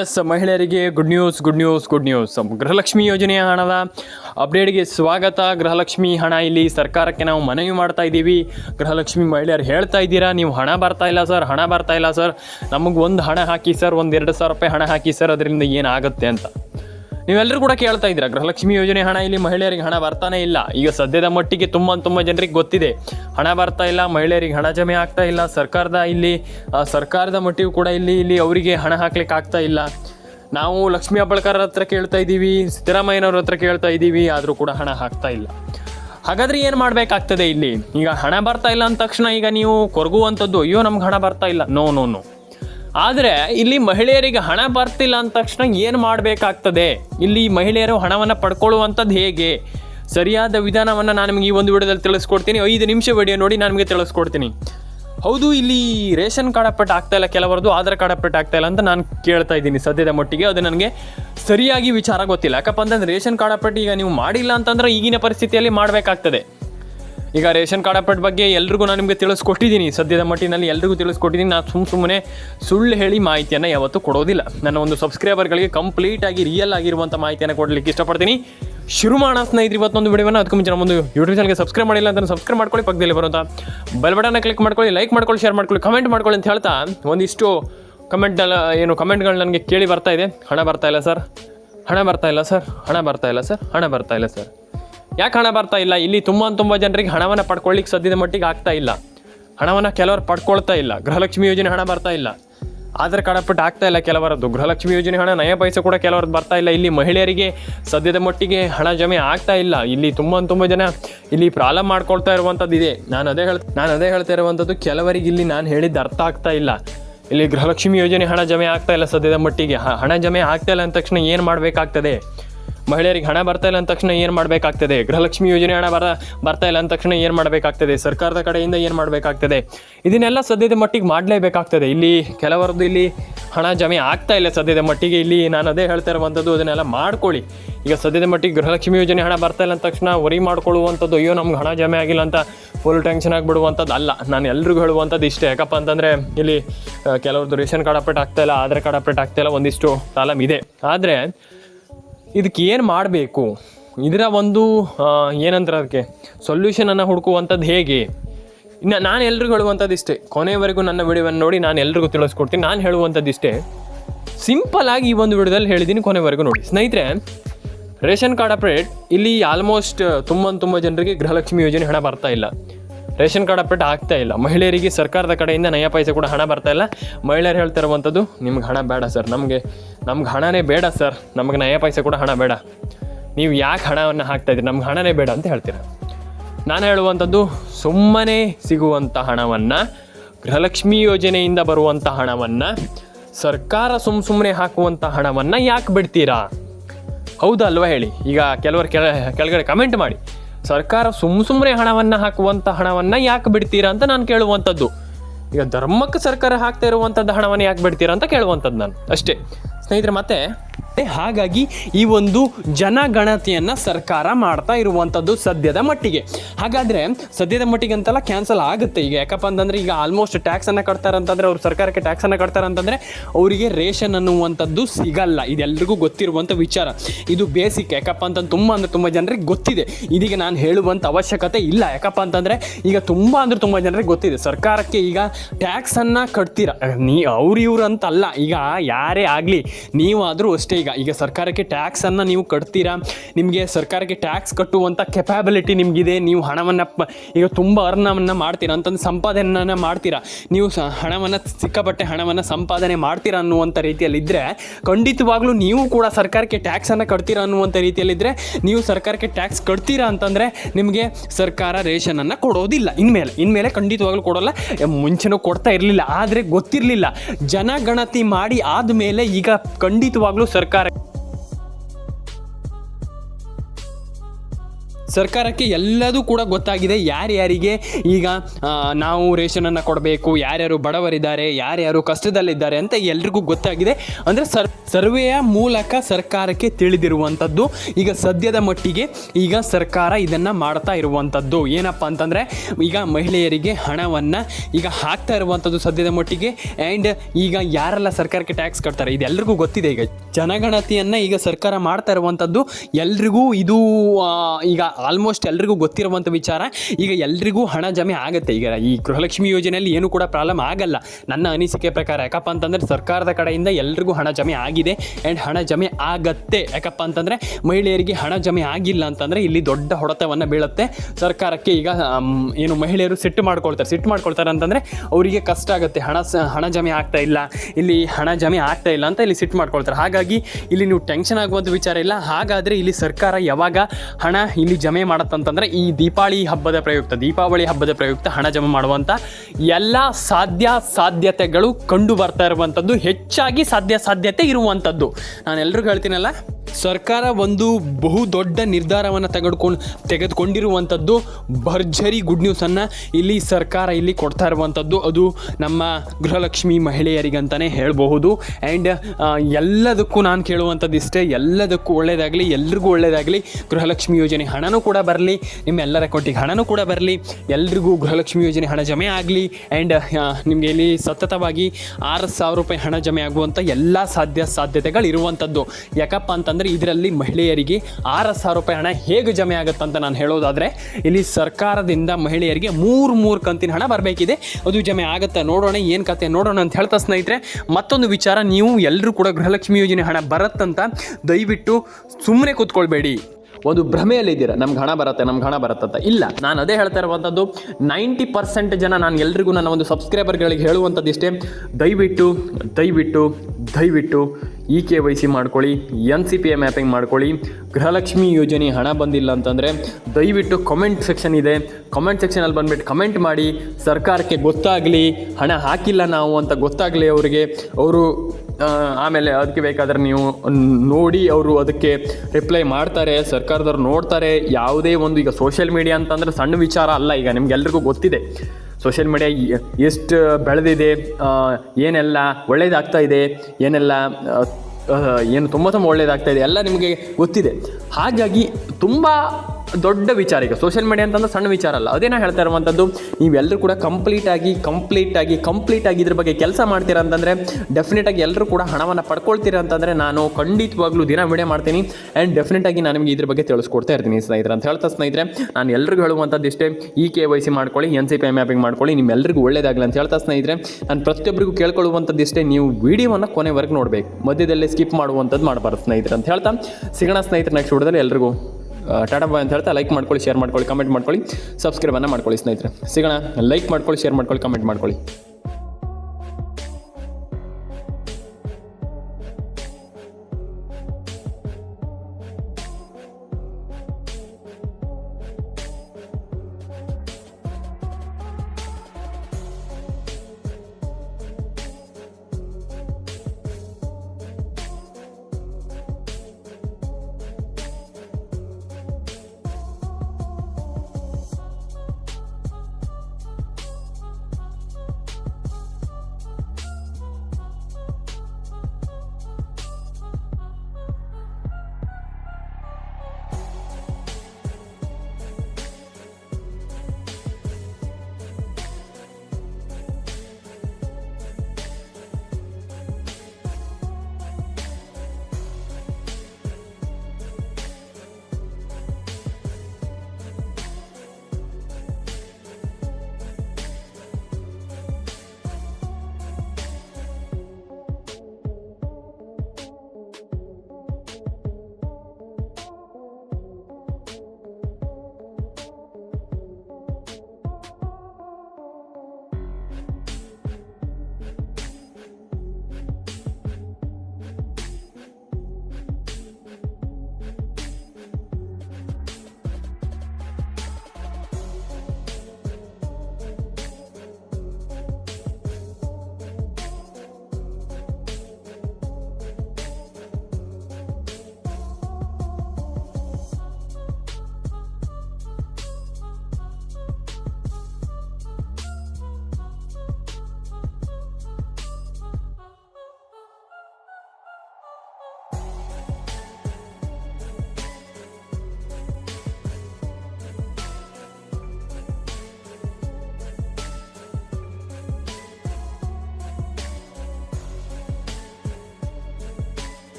S ಮಹಿಳೆಯರಿಗೆ good news good news good news Gruhalakshmi ಯೋಜನೆಯ ಹಣದ ಅಪ್ಡೇಟ್ಗೆ ಸ್ವಾಗತ. ಗೃಹಲಕ್ಷ್ಮಿ ಹಣ ಇಲ್ಲಿ ಸರ್ಕಾರಕ್ಕೆ ನಾವು ಮನವಿ ಮಾಡ್ತಾ ಇದ್ದೀವಿ. ಗೃಹಲಕ್ಷ್ಮಿ ಮಹಿಳೆಯರು ಹೇಳ್ತಾ ಇದ್ದೀರಾ, ನೀವು ಹಣ ಬರ್ತಾ ಇಲ್ಲ ಸರ್ ಹಣ ಬರ್ತಾ ಇಲ್ಲ ಸರ್ ನಮಗೆ ಒಂದು ಹಣ ಹಾಕಿ ಸರ್ ಒಂದು ಎರಡು ಸಾವಿರ ರೂಪಾಯಿ ಹಣ ಹಾಕಿ ಸರ್ ಅದರಿಂದ ಏನಾಗುತ್ತೆ ಅಂತ. ನೀವೆಲ್ಲರೂ ಕೂಡ ಕೇಳ್ತಾ ಇದ್ದೀರಾ, ಗೃಹಲಕ್ಷ್ಮಿ ಯೋಜನೆ ಹಣ ಇಲ್ಲಿ ಮಹಿಳೆಯರಿಗೆ ಹಣ ಬರ್ತಾನೆ ಇಲ್ಲ. ಈಗ ಸದ್ಯದ ಮಟ್ಟಿಗೆ ತುಂಬ ತುಂಬ ಜನರಿಗೆ ಗೊತ್ತಿದೆ. ಹಣ ಬರ್ತಾ ಇಲ್ಲ, ಮಹಿಳೆಯರಿಗೆ ಹಣ ಜಮೆ ಆಗ್ತಾ ಇಲ್ಲ, ಸರ್ಕಾರದ ಇಲ್ಲಿ ಸರ್ಕಾರದ ಮಟ್ಟಿಗೂ ಕೂಡ ಇಲ್ಲಿ ಇಲ್ಲಿ ಅವರಿಗೆ ಹಣ ಹಾಕ್ಲಿಕ್ಕೆ ಆಗ್ತಾ ಇಲ್ಲ. ನಾವು ಲಕ್ಷ್ಮೀ ಅಬ್ಬಳ್ಕರ್ ಹತ್ರ ಕೇಳ್ತಾ ಇದ್ದೀವಿ, ಸಿದ್ದರಾಮಯ್ಯನವ್ರ ಹತ್ರ ಕೇಳ್ತಾ ಇದ್ದೀವಿ, ಆದರೂ ಕೂಡ ಹಣ ಹಾಕ್ತಾ ಇಲ್ಲ. ಹಾಗಾದ್ರೆ ಏನು ಮಾಡಬೇಕಾಗ್ತದೆ ಇಲ್ಲಿ? ಈಗ ಹಣ ಬರ್ತಾ ಇಲ್ಲ ಅಂದ ತಕ್ಷಣ ಈಗ ನೀವು ಕೊರಗುವಂಥದ್ದು ಅಯ್ಯೋ ನಮ್ಗೆ ಹಣ ಬರ್ತಾ ಇಲ್ಲ. ನೋ ನೋ ನೋ ಆದರೆ ಇಲ್ಲಿ ಮಹಿಳೆಯರಿಗೆ ಹಣ ಬರ್ತಿಲ್ಲ ಅಂದ ತಕ್ಷಣ ಏನು ಮಾಡಬೇಕಾಗ್ತದೆ? ಇಲ್ಲಿ ಮಹಿಳೆಯರು ಹಣವನ್ನು ಪಡ್ಕೊಳ್ಳುವಂಥದ್ದು ಹೇಗೆ? ಸರಿಯಾದ ವಿಧಾನವನ್ನು ನಾನು ನಿಮಗೆ ಈ ಒಂದು ವಿಡಿಯೋದಲ್ಲಿ ತಿಳಿಸ್ಕೊಡ್ತೀನಿ. ಐದು ನಿಮಿಷ ವಿಡಿಯೋ ನೋಡಿ ನಾನು ನಿಮಗೆ ತಿಳಿಸ್ಕೊಡ್ತೀನಿ. ಹೌದು, ಇಲ್ಲಿ ರೇಷನ್ ಕಾರ್ಡ್ ಅಪ್ಡೇಟ್ ಆಗ್ತಾ ಇಲ್ಲ ಕೆಲವರದು, ಆಧಾರ್ ಕಾರ್ಡ್ ಅಪ್ಡೇಟ್ ಆಗ್ತಾ ಇಲ್ಲ ಅಂತ ನಾನು ಕೇಳ್ತಾ ಇದ್ದೀನಿ ಸದ್ಯದ ಮಟ್ಟಿಗೆ. ಅದು ನನಗೆ ಸರಿಯಾಗಿ ವಿಚಾರ ಗೊತ್ತಿಲ್ಲ. ಯಾಕಪ್ಪ ಅಂತಂದ್ರೆ ರೇಷನ್ ಕಾರ್ಡ್ ಅಪ್ಡೇಟ್ ಈಗ ನೀವು ಮಾಡಿಲ್ಲ ಅಂತಂದ್ರೆ ಈಗಿನ ಪರಿಸ್ಥಿತಿಯಲ್ಲಿ ಮಾಡಬೇಕಾಗ್ತದೆ. ಈಗ ರೇಷನ್ ಕಾರ್ಡ್ ಅಪ್ಡೇಟ್ ಬಗ್ಗೆ ಎಲ್ರಿಗೂ ನಾನು ನಿಮಗೆ ತಿಳಿಸ್ಕೊಟ್ಟಿದ್ದೀನಿ. ಸದ್ಯದ ಮಟ್ಟಿನಲ್ಲಿ ಎಲ್ರಿಗೂ ತಿಳಿಸ್ಕೊಟ್ಟಿದ್ದೀನಿ. ನಾನು ಸುಮ್ಮ ಸುಮ್ಮನೆ ಸುಳ್ಳು ಹೇಳಿ ಮಾಹಿತಿಯನ್ನು ಯಾವತ್ತೂ ಕೊಡೋದಿಲ್ಲ. ನನ್ನ ಒಂದು ಸಬ್ಸ್ಕ್ರೈಬರ್ಗಳಿಗೆ ಕಂಪ್ಲೀಟಾಗಿ ರಿಯಲ್ ಆಗಿರುವಂಥ ಮಾಹಿತಿಯನ್ನು ಕೊಡಲಿಕ್ಕೆ ಇಷ್ಟಪಡ್ತೀನಿ. ಶುರು ಮಾಡೋಣ ಸ್ನೇಹಿತರೆ, ಇವತ್ತೊಂದು ವಿಡಿಯೋನ ಅದಕ್ಕೂ ಮುಂಚೆ ನಮ್ಮ ಒಂದು ಯೂಟ್ಯೂಬ್ ಚಾನಲ್ಗೆ ಸಬ್ಸ್ಕ್ರೈಬ್ ಮಾಡಿಲ್ಲ ಅಂತ ಸಬ್ಸ್ಕ್ರೈಬ್ ಮಾಡ್ಕೊಳ್ಳಿ ಪಕ್ಕದಲ್ಲಿ ಬರುವಂಥ ಬೆಲ್ ಬಟನ್ನ ಕ್ಲಿಕ್ ಮಾಡ್ಕೊಳ್ಳಿ ಲೈಕ್ ಮಾಡ್ಕೊಳ್ಳಿ ಶೇರ್ ಮಾಡ್ಕೊಳ್ಳಿ ಕಮೆಂಟ್ ಮಾಡ್ಕೊಳ್ಳಿ ಅಂತ ಹೇಳ್ತಾ ಒಂದಿಷ್ಟು ಕಮೆಂಟ್ ಏನು ಕಮೆಂಟ್ಗಳು ನನಗೆ ಕೇಳಿ ಬರ್ತಾ ಇದೆ. ಹಣ ಬರ್ತಾ ಇಲ್ಲ ಸರ್ ಹಣ ಬರ್ತಾ ಇಲ್ಲ ಸರ್ ಹಣ ಬರ್ತಾ ಇಲ್ಲ ಸರ್ ಹಣ ಬರ್ತಾ ಇಲ್ಲ ಸರ್ ಯಾಕೆ ಹಣ ಬರ್ತಾ ಇಲ್ಲ? ಇಲ್ಲಿ ತುಂಬ ತುಂಬ ಜನರಿಗೆ ಹಣವನ್ನು ಪಡ್ಕೊಳ್ಳಿಕ್ಕೆ ಸದ್ಯದ ಮಟ್ಟಿಗೆ ಆಗ್ತಾ ಇಲ್ಲ. ಹಣವನ್ನು ಕೆಲವರು ಪಡ್ಕೊಳ್ತಾ ಇಲ್ಲ. ಗೃಹಲಕ್ಷ್ಮಿ ಯೋಜನೆ ಹಣ ಬರ್ತಾ ಇಲ್ಲ. ಆಧಾರ್ ಕಾರ್ಡ್ ಆಗ್ತಾ ಇಲ್ಲ ಕೆಲವರದ್ದು. ಗೃಹಲಕ್ಷ್ಮಿ ಯೋಜನೆ ಹಣ, ನಯ ಪೈಸೆ ಕೂಡ ಕೆಲವರದ್ದು ಬರ್ತಾ ಇಲ್ಲ. ಇಲ್ಲಿ ಮಹಿಳೆಯರಿಗೆ ಸದ್ಯದ ಮಟ್ಟಿಗೆ ಹಣ ಜಮೆ ಆಗ್ತಾ ಇಲ್ಲ. ಇಲ್ಲಿ ತುಂಬ ತುಂಬ ಜನ ಇಲ್ಲಿ ಪ್ರಾಬ್ಲಮ್ ಮಾಡ್ಕೊಳ್ತಾ ಇರುವಂಥದ್ದು ಇದೆ. ನಾನು ಅದೇ ಹೇಳ್, ನಾನು ಅದೇ ಹೇಳ್ತಾ ಇರುವಂಥದ್ದು ಕೆಲವರಿಗೆ ಇಲ್ಲಿ ನಾನು ಹೇಳಿದ್ದು ಅರ್ಥ ಆಗ್ತಾ ಇಲ್ಲ. ಇಲ್ಲಿ ಗೃಹಲಕ್ಷ್ಮಿ ಯೋಜನೆ ಹಣ ಜಮೆ ಆಗ್ತಾ ಇಲ್ಲ ಸದ್ಯದ ಮಟ್ಟಿಗೆ. ಹಣ ಜಮೆ ಆಗ್ತಾ ಇಲ್ಲ ಅಂದ ತಕ್ಷಣ ಏನು ಮಾಡಬೇಕಾಗ್ತದೆ? ಮಹಿಳೆಯರಿಗೆ ಹಣ ಬರ್ತಾ ಇಲ್ಲ ಅಂದ ತಕ್ಷಣ ಏನು ಮಾಡಬೇಕಾಗ್ತದೆ? ಗೃಹಲಕ್ಷ್ಮಿ ಯೋಜನೆ ಹಣ ಬರ, ಬರ್ತಾ ಇಲ್ಲ ಅಂದ ತಕ್ಷಣ ಏನು ಮಾಡಬೇಕಾಗ್ತದೆ? ಸರ್ಕಾರದ ಕಡೆಯಿಂದ ಏನು ಮಾಡಬೇಕಾಗ್ತದೆ? ಇದನ್ನೆಲ್ಲ ಸದ್ಯದ ಮಟ್ಟಿಗೆ ಮಾಡಲೇಬೇಕಾಗ್ತದೆ. ಇಲ್ಲಿ ಕೆಲವರದ್ದು ಇಲ್ಲಿ ಹಣ ಜಮೆ ಆಗ್ತಾ ಇಲ್ಲ ಸದ್ಯದ ಮಟ್ಟಿಗೆ. ಇಲ್ಲಿ ನಾನು ಅದೇ ಹೇಳ್ತಾ ಇರುವಂಥದ್ದು ಅದನ್ನೆಲ್ಲ ಮಾಡ್ಕೊಳ್ಳಿ. ಈಗ ಸದ್ಯದ ಮಟ್ಟಿಗೆ ಗೃಹಲಕ್ಷ್ಮಿ ಯೋಜನೆ ಹಣ ಬರ್ತಾ ಇಲ್ಲ ಅಂದ ತಕ್ಷಣ ವರಿ ಮಾಡ್ಕೊಳ್ಳುವಂಥದ್ದು, ಅಯ್ಯೋ ನಮ್ಗೆ ಹಣ ಜಮೆ ಆಗಿಲ್ಲ ಅಂತ ಫುಲ್ ಟೆನ್ಷನ್ ಆಗಿಬಿಡುವಂಥದ್ದು ಅಲ್ಲ. ನಾನು ಎಲ್ರಿಗೂ ಹೇಳುವಂಥದ್ದು ಇಷ್ಟೇ. ಯಾಕಪ್ಪ ಅಂತಂದರೆ ಇಲ್ಲಿ ಕೆಲವರದ್ದು ರೇಷನ್ ಕಾರ್ಡ್ ಅಪ್ಡೇಟ್ ಆಗ್ತಾ ಇಲ್ಲ, ಆಧಾರ್ ಕಾರ್ಡ್ ಅಪ್ಡೇಟ್ ಆಗ್ತಾ ಇಲ್ಲ, ಒಂದಿಷ್ಟು ತಾಲಮ್ ಇದೆ. ಆದರೆ ಇದಕ್ಕೆ ಏನು ಮಾಡಬೇಕು? ಇದರ ಒಂದು ಏನಂತಾರೆ ಅದಕ್ಕೆ? ಸೊಲ್ಯೂಷನನ್ನು ಹುಡುಕುವಂಥದ್ದು ಹೇಗೆ? ಇನ್ನು ನಾನು ಎಲ್ರಿಗೂ ಹೇಳುವಂಥದ್ದು ಇಷ್ಟೇ. ಕೊನೆಯವರೆಗೂ ನನ್ನ ವಿಡಿಯೋವನ್ನು ನೋಡಿ ನಾನು ಎಲ್ರಿಗೂ ತಿಳಿಸ್ಕೊಡ್ತೀನಿ. ನಾನು ಹೇಳುವಂಥದ್ದು ಇಷ್ಟೇ. ಸಿಂಪಲ್ ಆಗಿ ಈ ಒಂದು ವಿಡಿಯೋದಲ್ಲಿ ಹೇಳಿದ್ದೀನಿ, ಕೊನೆವರೆಗೂ ನೋಡಿ. ಸ್ನೇಹಿತರೆ, ರೇಷನ್ ಕಾರ್ಡ್ ಆಪರೇಟ್ ಇಲ್ಲಿ ಆಲ್ಮೋಸ್ಟ್ ತುಂಬ ತುಂಬ ಜನರಿಗೆ ಗೃಹಲಕ್ಷ್ಮಿ ಯೋಜನೆ ಹಣ ಬರ್ತಾ ಇಲ್ಲ. ರೇಷನ್ ಕಾರ್ಡ್ ಅಪ್ಡೇಟ್ ಆಗ್ತಾ ಇಲ್ಲ. ಮಹಿಳೆಯರಿಗೆ ಸರ್ಕಾರದ ಕಡೆಯಿಂದ ನಯ ಪೈಸೆ ಕೂಡ ಹಣ ಬರ್ತಾ ಇಲ್ಲ. ಮಹಿಳೆಯರು ಹೇಳ್ತಾ ಇರುವಂಥದ್ದು ನಿಮ್ಗೆ ಹಣ ಬೇಡ ಸರ್. ನಮಗೆ, ನಮ್ಗೆ ಹಣನೇ ಬೇಡ ಸರ್. ನಮಗೆ ನಯ ಪೈಸೆ ಕೂಡ ಹಣ ಬೇಡ. ನೀವು ಯಾಕೆ ಹಣವನ್ನು ಹಾಕ್ತಾ ಇದ್ದೀರಿ? ನಮ್ಗೆ ಹಣನೇ ಬೇಡ ಅಂತ ಹೇಳ್ತೀರ. ನಾನು ಹೇಳುವಂಥದ್ದು ಸುಮ್ಮನೆ ಸಿಗುವಂಥ ಹಣವನ್ನು, ಗೃಹಲಕ್ಷ್ಮಿ ಯೋಜನೆಯಿಂದ ಬರುವಂಥ ಹಣವನ್ನು, ಸರ್ಕಾರ ಸುಮ್ಮ ಸುಮ್ಮನೆ ಹಾಕುವಂಥ ಹಣವನ್ನು ಯಾಕೆ ಬಿಡ್ತೀರಾ? ಹೌದಾ ಅಲ್ವಾ ಹೇಳಿ. ಈಗ ಕೆಲವರು ಕೆಳ, ಕೆಳಗಡೆ ಕಮೆಂಟ್ ಮಾಡಿ. ಸರ್ಕಾರ ಸುಮ್ಮ ಸುಮ್ಮನೆ ಹಣವನ್ನು ಹಾಕುವಂಥ ಹಣವನ್ನು ಯಾಕೆ ಬಿಡ್ತೀರಾ ಅಂತ ನಾನು ಕೇಳುವಂಥದ್ದು ಈಗ ಧರ್ಮಕ್ಕೆ ಸರ್ಕಾರ ಹಾಕ್ತಾ ಇರುವಂಥದ್ದು ಹಣವನ್ನು ಯಾಕೆ ಬಿಡ್ತೀರಾ ಅಂತ ಕೇಳುವಂಥದ್ದು ನಾನು, ಅಷ್ಟೇ. ಸ್ನೇಹಿತರೆ, ಮತ್ತೆ ಹಾಗಾಗಿ ಈ ಒಂದು ಜನಗಣತಿಯನ್ನು ಸರ್ಕಾರ ಮಾಡ್ತಾ ಇರುವಂಥದ್ದು ಸದ್ಯದ ಮಟ್ಟಿಗೆ. ಹಾಗಾದರೆ ಸದ್ಯದ ಮಟ್ಟಿಗೆ ಅಂತೆಲ್ಲ ಕ್ಯಾನ್ಸಲ್ ಆಗುತ್ತೆ ಈಗ. ಯಾಕಪ್ಪ ಅಂತಂದರೆ ಈಗ ಆಲ್ಮೋಸ್ಟ್ ಟ್ಯಾಕ್ಸನ್ನು ಕಟ್ತಾರೆ ಅಂತಂದರೆ ಅವ್ರು ಸರ್ಕಾರಕ್ಕೆ ಟ್ಯಾಕ್ಸನ್ನು ಕಟ್ತಾರೆ ಅಂತಂದರೆ ಅವರಿಗೆ ರೇಷನ್ ಅನ್ನುವಂಥದ್ದು ಸಿಗಲ್ಲ. ಇದೆಲ್ಲರಿಗೂ ಗೊತ್ತಿರುವಂಥ ವಿಚಾರ. ಇದು ಬೇಸಿಕ್ ಯಾಕಪ್ಪ ಅಂತಂದ್ರೆ ತುಂಬ ಅಂದರೆ ತುಂಬ ಜನರಿಗೆ ಗೊತ್ತಿದೆ. ಇದೀಗ ನಾನು ಹೇಳುವಂಥ ಅವಶ್ಯಕತೆ ಇಲ್ಲ. ಯಾಕಪ್ಪ ಅಂತಂದರೆ ಈಗ ತುಂಬ ಅಂದರೆ ತುಂಬ ಜನರಿಗೆ ಗೊತ್ತಿದೆ. ಸರ್ಕಾರಕ್ಕೆ ಈಗ ಟ್ಯಾಕ್ಸನ್ನು ಕಟ್ತೀರ? ನೀ ಅವ್ರು ಇವ್ರು ಅಂತಲ್ಲ. ಈಗ ಯಾರೇ ಆಗಲಿ, ನೀವಾದರೂ ಅಷ್ಟೇ ಈಗ ಈಗ ಸರ್ಕಾರಕ್ಕೆ ಟ್ಯಾಕ್ಸನ್ನು ನೀವು ಕಟ್ತೀರಾ? ನಿಮಗೆ ಸರ್ಕಾರಕ್ಕೆ ಟ್ಯಾಕ್ಸ್ ಕಟ್ಟುವಂಥ ಕೆಪಾಬಿಲಿಟಿ ನಿಮಗಿದೆ, ನೀವು ಹಣವನ್ನು ಈಗ ತುಂಬ ಅರ್ನವನ್ನು ಮಾಡ್ತೀರಾ, ಅಂತಂದು ಸಂಪಾದನೆಯನ್ನು ಮಾಡ್ತೀರಾ? ನೀವು ಸ, ಹಣವನ್ನು, ಸಿಕ್ಕಾಪಟ್ಟೆ ಹಣವನ್ನು ಸಂಪಾದನೆ ಮಾಡ್ತೀರಾ ಅನ್ನುವಂಥ ರೀತಿಯಲ್ಲಿದ್ದರೆ ಖಂಡಿತವಾಗ್ಲೂ ನೀವು ಕೂಡ ಸರ್ಕಾರಕ್ಕೆ ಟ್ಯಾಕ್ಸನ್ನು ಕಟ್ತೀರಾ ಅನ್ನುವಂಥ ರೀತಿಯಲ್ಲಿದ್ದರೆ ನೀವು ಸರ್ಕಾರಕ್ಕೆ ಟ್ಯಾಕ್ಸ್ ಕಟ್ತೀರಾ ಅಂತಂದರೆ, ನಿಮಗೆ ಸರ್ಕಾರ ರೇಷನನ್ನು ಕೊಡೋದಿಲ್ಲ. ಇನ್ಮೇಲೆ ಇನ್ಮೇಲೆ ಖಂಡಿತವಾಗ್ಲೂ ಕೊಡೋಲ್ಲ. ಮುಂಚೆನೂ ಕೊಡ್ತಾ ಇರಲಿಲ್ಲ, ಆದರೆ ಗೊತ್ತಿರಲಿಲ್ಲ. ಜನಗಣತಿ ಮಾಡಿ ಆದಮೇಲೆ ಈಗ ಖಂಡಿತವಾಗ್ಲೂ ಸರ್ಕಾರ ಸರ್ಕಾರ ಸರ್ಕಾರಕ್ಕೆ ಎಲ್ಲದೂ ಕೂಡ ಗೊತ್ತಾಗಿದೆ ಯಾರ್ಯಾರಿಗೆ ಈಗ ನಾವು ರೇಷನನ್ನು ಕೊಡಬೇಕು, ಯಾರ್ಯಾರು ಬಡವರಿದ್ದಾರೆ, ಯಾರ್ಯಾರು ಕಷ್ಟದಲ್ಲಿದ್ದಾರೆ ಅಂತ ಎಲ್ರಿಗೂ ಗೊತ್ತಾಗಿದೆ. ಅಂದರೆ ಸರ್, ಸರ್ವೆಯ ಮೂಲಕ ಸರ್ಕಾರಕ್ಕೆ ತಿಳಿದಿರುವಂಥದ್ದು ಈಗ ಸದ್ಯದ ಮಟ್ಟಿಗೆ ಈಗ ಸರ್ಕಾರ ಇದನ್ನು ಮಾಡ್ತಾ ಇರುವಂಥದ್ದು. ಏನಪ್ಪ ಅಂತಂದರೆ ಈಗ ಮಹಿಳೆಯರಿಗೆ ಹಣವನ್ನು ಈಗ ಹಾಕ್ತಾ ಇರುವಂಥದ್ದು ಸದ್ಯದ ಮಟ್ಟಿಗೆ. ಆ್ಯಂಡ್ ಈಗ ಯಾರೆಲ್ಲ ಸರ್ಕಾರಕ್ಕೆ ಟ್ಯಾಕ್ಸ್ ಕಟ್ತಾರೆ ಇದೆಲ್ಲರಿಗೂ ಗೊತ್ತಿದೆ ಈಗ. ಜನಗಣತಿಯನ್ನು ಈಗ ಸರ್ಕಾರ ಮಾಡ್ತಾ ಇರುವಂಥದ್ದು ಎಲ್ರಿಗೂ ಇದು ಈಗ ಆಲ್ಮೋಸ್ಟ್ ಎಲ್ರಿಗೂ ಗೊತ್ತಿರುವಂಥ ವಿಚಾರ. ಈಗ ಎಲ್ರಿಗೂ ಹಣ ಜಮೆ ಆಗುತ್ತೆ. ಈಗ ಈ ಗೃಹಲಕ್ಷ್ಮಿ ಯೋಜನೆಯಲ್ಲಿ ಏನು ಕೂಡ ಪ್ರಾಬ್ಲಮ್ ಆಗಲ್ಲ. ನನ್ನ ಅನಿಸಿಕೆ ಪ್ರಕಾರ ಯಾಕಪ್ಪ ಅಂತಂದರೆ ಸರ್ಕಾರದ ಕಡೆಯಿಂದ ಎಲ್ರಿಗೂ ಹಣ ಜಮೆ ಆಗಿದೆ. ಆ್ಯಂಡ್ ಹಣ ಜಮೆ ಆಗತ್ತೆ. ಯಾಕಪ್ಪ ಅಂತಂದರೆ ಮಹಿಳೆಯರಿಗೆ ಹಣ ಜಮೆ ಆಗಿಲ್ಲ ಅಂತಂದರೆ ಇಲ್ಲಿ ದೊಡ್ಡ ಹೊಡೆತವನ್ನು ಬೀಳುತ್ತೆ. ಸರ್ಕಾರಕ್ಕೆ ಈಗ ಏನು ಮಹಿಳೆಯರು ಸಿಟ್ಟು ಮಾಡ್ಕೊಳ್ತಾರೆ. ಸಿಟ್ಟು ಮಾಡ್ಕೊಳ್ತಾರೆ ಅಂತಂದರೆ ಅವರಿಗೆ ಕಷ್ಟ ಆಗುತ್ತೆ. ಹಣ ಹಣ ಜಮೆ ಆಗ್ತಾ ಇಲ್ಲ. ಇಲ್ಲಿ ಹಣ ಜಮೆ ಆಗ್ತಾ ಇಲ್ಲ ಅಂತ ಇಲ್ಲಿ ಸಿಟ್ಟು ಮಾಡ್ಕೊಳ್ತಾರೆ. ಹಾಗಾಗಿ ಇಲ್ಲಿ ನೀವು ಟೆನ್ಷನ್ ಆಗುವಂಥ ವಿಚಾರ ಇಲ್ಲ. ಹಾಗಾದರೆ ಇಲ್ಲಿ ಸರ್ಕಾರ ಯಾವಾಗ ಹಣ ಇಲ್ಲಿ ಜಮೆ ಮಾಡತ್ತಂತಂದರೆ ಈ ದೀಪಾವಳಿ ಹಬ್ಬದ ಪ್ರಯುಕ್ತ, ದೀಪಾವಳಿ ಹಬ್ಬದ ಪ್ರಯುಕ್ತ ಹಣ ಜಮೆ ಮಾಡುವಂಥ ಎಲ್ಲ ಸಾಧ್ಯ ಸಾಧ್ಯತೆಗಳು ಕಂಡು ಬರ್ತಾ ಇರುವಂಥದ್ದು ಹೆಚ್ಚಾಗಿ ಸಾಧ್ಯ ಸಾಧ್ಯತೆ ಇರುವಂಥದ್ದು ನಾನು ಎಲ್ರಿಗೂ ಹೇಳ್ತೀನಲ್ಲ ಸರ್ಕಾರ ಒಂದು ಬಹು ದೊಡ್ಡ ನಿರ್ಧಾರವನ್ನು ತೆಗೆದುಕೊಂಡು ತೆಗೆದುಕೊಂಡಿರುವಂಥದ್ದು ಭರ್ಜರಿ ಗುಡ್ ನ್ಯೂಸನ್ನು ಇಲ್ಲಿ ಸರ್ಕಾರ ಇಲ್ಲಿ ಕೊಡ್ತಾ ಇರುವಂಥದ್ದು. ಅದು ನಮ್ಮ ಗೃಹಲಕ್ಷ್ಮಿ ಮಹಿಳೆಯರಿಗಂತಲೇ ಹೇಳಬಹುದು. ಆ್ಯಂಡ್ ಎಲ್ಲದಕ್ಕೂ ನಾನು ಕೇಳುವಂಥದ್ದು ಇಷ್ಟೇ. ಎಲ್ಲದಕ್ಕೂ ಒಳ್ಳೆಯದಾಗಲಿ ಎಲ್ರಿಗೂ ಒಳ್ಳೆಯದಾಗಲಿ ಗೃಹಲಕ್ಷ್ಮಿ ಯೋಜನೆ ಹಣನೂ ಕೂಡ ಬರಲಿ ನಿಮ್ಮ ಎಲ್ಲರ ಅಕೌಂಟಿಗೆ ಹಣನೂ ಕೂಡ ಬರಲಿ. ಎಲ್ರಿಗೂ ಗೃಹಲಕ್ಷ್ಮಿ ಯೋಜನೆ ಹಣ ಜಮೆ ಆಗಲಿ. ಆ್ಯಂಡ್ ನಿಮಗೆ ಇಲ್ಲಿ ಸತತವಾಗಿ ಆರು ಸಾವಿರ ರೂಪಾಯಿ ಹಣ ಜಮೆ ಆಗುವಂಥ ಎಲ್ಲ ಸಾಧ್ಯ ಸಾಧ್ಯತೆಗಳು ಇರುವಂಥದ್ದು ಯಾಕಪ್ಪ ಅಂತಂದರೆ ಇದರಲ್ಲಿ ಮಹಿಳೆಯರಿಗೆ ಆರು ಸಾವಿರ ರೂಪಾಯಿ ಹಣ ಹೇಗೆ ಜಮೆ ಅಂತ ನಾನು ಹೇಳೋದಾದರೆ, ಇಲ್ಲಿ ಸರ್ಕಾರದಿಂದ ಮಹಿಳೆಯರಿಗೆ ಮೂರು ಮೂರು ಕಂತಿನ ಹಣ ಬರಬೇಕಿದೆ. ಅದು ಜಮೆ ಆಗುತ್ತೆ ನೋಡೋಣ, ಏನು ಕತೆ ನೋಡೋಣ ಅಂತ ಹೇಳ್ತಾ ಸ್ನೇಹಿತರೆ, ಮತ್ತೊಂದು ವಿಚಾರ, ನೀವು ಎಲ್ಲರೂ ಕೂಡ ಗೃಹಲಕ್ಷ್ಮಿ ಯೋಜನೆ ಹಣ ಬರುತ್ತಂತ ದಯವಿಟ್ಟು ಸುಮ್ಮನೆ ಕೂತ್ಕೊಳ್ಬೇಡಿ. ಒಂದು ಭ್ರಮೆಯಲ್ಲಿದ್ದೀರ ನಮ್ಗೆ ಹಣ ಬರುತ್ತೆ, ನಮ್ಗೆ ಹಣ ಬರುತ್ತೆ ಅಂತ? ಇಲ್ಲ, ನಾನು ಅದೇ ಹೇಳ್ತಾ ಇರುವಂಥದ್ದು ನೈಂಟಿ ಪರ್ಸೆಂಟ್ ಜನ ನಾನು ಎಲ್ರಿಗೂ ನನ್ನ ಒಂದು ಸಬ್ಸ್ಕ್ರೈಬರ್ಗಳಿಗೆ ಹೇಳುವಂಥದ್ದು ಇಷ್ಟೇ ದಯವಿಟ್ಟು ದಯವಿಟ್ಟು ದಯವಿಟ್ಟು ಇ ಕೆ ವೈ ಸಿ ಮಾಡ್ಕೊಳ್ಳಿ, N C P A mapping ಮಾಡ್ಕೊಳ್ಳಿ. ಗೃಹಲಕ್ಷ್ಮಿ ಯೋಜನೆ ಹಣ ಬಂದಿಲ್ಲ ಅಂತಂದರೆ ದಯವಿಟ್ಟು ಕಮೆಂಟ್ ಸೆಕ್ಷನ್ ಇದೆ. ಕಮೆಂಟ್ ಸೆಕ್ಷನಲ್ಲಿ ಬಂದುಬಿಟ್ಟು ಕಮೆಂಟ್ ಮಾಡಿ. ಸರ್ಕಾರಕ್ಕೆ ಗೊತ್ತಾಗಲಿ, ಹಣ ಹಾಕಿಲ್ಲ ನಾವು ಅಂತ ಗೊತ್ತಾಗಲಿ ಅವರಿಗೆ. ಅವರು ಆಮೇಲೆ ಅದಕ್ಕೆ ಬೇಕಾದ್ರೆ ನೀವು ನೋಡಿ ಅವರು ಅದಕ್ಕೆ ರಿಪ್ಲೈ ಮಾಡ್ತಾರೆ. ಸರ್ಕಾರದವ್ರು ನೋಡ್ತಾರೆ. ಯಾವುದೇ ಒಂದು ಈಗ ಸೋಷಿಯಲ್ ಮೀಡಿಯಾ ಅಂತಂದ್ರೆ ಸಣ್ಣ ವಿಚಾರ ಅಲ್ಲ, ಈಗ ನಿಮ್ಗೆಲ್ರಿಗೂ ಗೊತ್ತಿದೆ. ಸೋಷಿಯಲ್ ಮೀಡಿಯಾ ಎಷ್ಟು ಬೆಳೆದಿದೆ ಏನೆಲ್ಲ ಒಳ್ಳೇದಾಗ್ತಾ ಇದೆ, ಏನೆಲ್ಲ ಏನು ತುಂಬ ತುಂಬ ಒಳ್ಳೇದಾಗ್ತಾ ಇದೆ, ಎಲ್ಲ ನಿಮಗೆ ಗೊತ್ತಿದೆ. ಹಾಗಾಗಿ ತುಂಬ ದೊಡ್ಡ ವಿಚಾರ ಈಗ ಸೋಷಿಯಲ್ ಮೀಡಿಯಾ ಅಂತಂದ್ರೆ ಸಣ್ಣ ವಿಚಾರ ಅಲ್ಲ. ಅದೇನೋ ಹೇಳ್ತಾ ಇರುವಂಥದ್ದು, ನೀವೆಲ್ಲರೂ ಕೂಡ ಕಂಪ್ಲೀಟ್ ಆಗಿ ಕಂಪ್ಲೀಟ್ ಆಗಿ ಕಂಪ್ಲೀಟ್ ಆಗಿ ಇದ್ರ ಬಗ್ಗೆ ಕೆಲಸ ಮಾಡ್ತೀರಾ ಅಂತಂದರೆ ಡೆಫಿನೆಟ್ ಆಗಿ ಎಲ್ಲರೂ ಕೂಡ ಹಣವನ್ನು ಪಡ್ಕೊಳ್ತೀರಾ ಅಂತಂದರೆ ನಾನು ಖಂಡಿತವಾಗ್ಲೂ ದಿನ ವಿಡಿಯೋ ಮಾಡ್ತೀನಿ. ಆ್ಯಂಡ್ ಡೆಫಿನೆಟ್ ಆಗಿ ನಾನು ನಿಮಗೆ ಇದ್ರ ಬಗ್ಗೆ ತಿಳಿಸ್ಕೊಡ್ತಾ ಇರ್ತೀನಿ ಸ್ನೇಹಿತರೆ ಅಂತ ಹೇಳ್ತಾ ಸ್ನೇಹಿತರೆ, ನಾನು ಎಲ್ರಿಗೂ ಹೇಳುವಂಥದ್ದು ಇಷ್ಟೇ ಇ ಕೆ ವೈ ಸಿ ಮಾಡ್ಕೊಳ್ಳಿ ಎನ್ ಸಿ ಪಿ ಮ್ಯಾಪಿಂಗ್ ಮಾಡ್ಕೊಳ್ಳಿ ನಿಮ್ಮೆಲ್ಲರಿಗೂ ಒಳ್ಳೇದಾಗಲಿ ಅಂತ ಹೇಳ್ತಾ ಸ್ನೇಹಿತರೆ. ನಾನು ಪ್ರತಿಯೊಬ್ಬರಿಗೂ ಕೇಳ್ಕೊಳ್ಳುವಂಥದ್ದು ಇಷ್ಟೇ, ನೀವು ವಿಡಿಯೋವನ್ನು ಕೊನೆವರೆಗೂ ನೋಡಬೇಕು. ಮಧ್ಯದಲ್ಲೇ ಸ್ಕಿಪ್ ಮಾಡುವಂಥದ್ದು ಮಾಡಬಾರ್ದು ಸ್ನೇಹಿತರೆ ಅಂತ ಹೇಳ್ತಾ. ಸಿಗೋಣ ಸ್ನೇಹಿತರೆ ನೆಕ್ಸ್ಟ್ ವಿಡಿಯೋದಲ್ಲಿ ಎಲ್ರಿಗೂ. ಟಾಟಾ ಬಾಯ್ ಅಂತ ಹೇಳ್ತಾ ಲೈಕ್ ಮಾಡ್ಕೊಳ್ಳಿ ಶೇರ್ ಮಾಡ್ಕೊಳ್ಳಿ ಕಮೆಂಟ್ ಮಾಡ್ಕೊಳ್ಳಿ ಸಬ್ಸ್ಕ್ರೈಬನ್ನು ಮಾಡ್ಕೊಳ್ಳಿ ಸ್ನೇಹಿತರೆ. ಸಿಗೋಣ ಲೈಕ್ ಮಾಡ್ಕೊಳ್ಳಿ ಶೇರ್ ಮಾಡ್ಕೊಳ್ಳಿ ಕಮೆಂಟ್ ಮಾಡ್ಕೊಳ್ಳಿ.